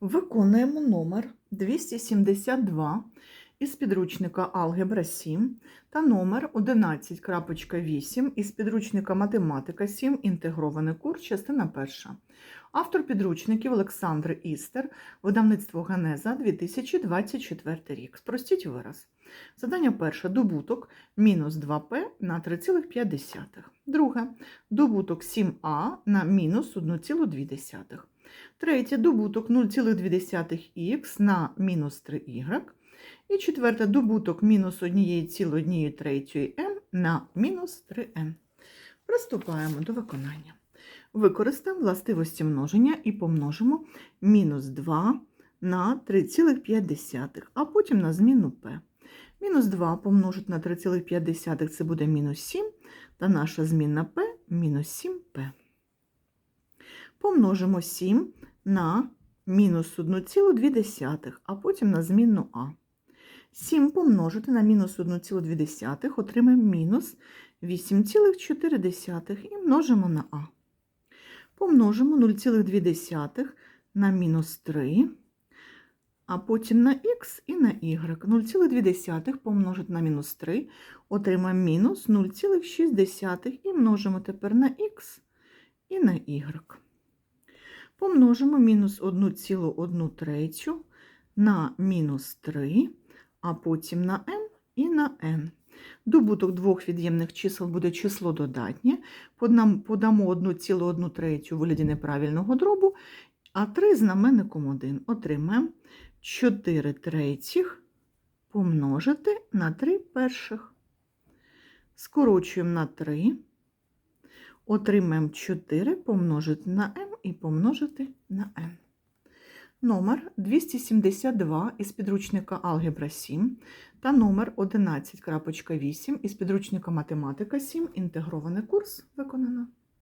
Виконуємо номер 272 із підручника Алгебра 7 та номер 11.8 із підручника Математика 7. Інтегрований курс, частина перша. Автор підручників Олександр Істер, видавництво Генеза 2024 рік. Спростіть вираз. Задання перше. Добуток мінус 2p на 3,5. Друге. Добуток 7а на мінус 1,2. Третє добуток 0,2х на мінус 3y. І четверте добуток мінус 1,1 м на мінус 3m. Приступаємо до виконання. Використаємо властивості множення і помножимо мінус 2 на 3,5, а потім на зміну p. Мінус 2 помножити на 3,5 це буде мінус 7, та наша змінна p мінус 7p. Помножимо 7 на мінус 1,2, а потім на змінну а. 7 помножити на мінус 1,2 отримаємо мінус 8,4 і множимо на а. Помножимо 0,2 на мінус 3, а потім на х і на y. 0,2 помножити на мінус 3 отримаємо мінус 0,6 і множимо тепер на х і на y. Помножимо мінус 1,1 третю на мінус 3, а потім на m і на n. Добуток двох від'ємних чисел буде число додатнє. Подам- Подамо 1,1 третю вигляді неправильного дробу, а 3 знаменником 1. Отримаємо 4 третіх помножити на 3 перших. Скорочуємо на 3. Отримаємо 4 помножити на m і помножити на n. Номер 272 із підручника Алгебра 7 та номер 11.8 із підручника Математика 7. Інтегрований курс виконано.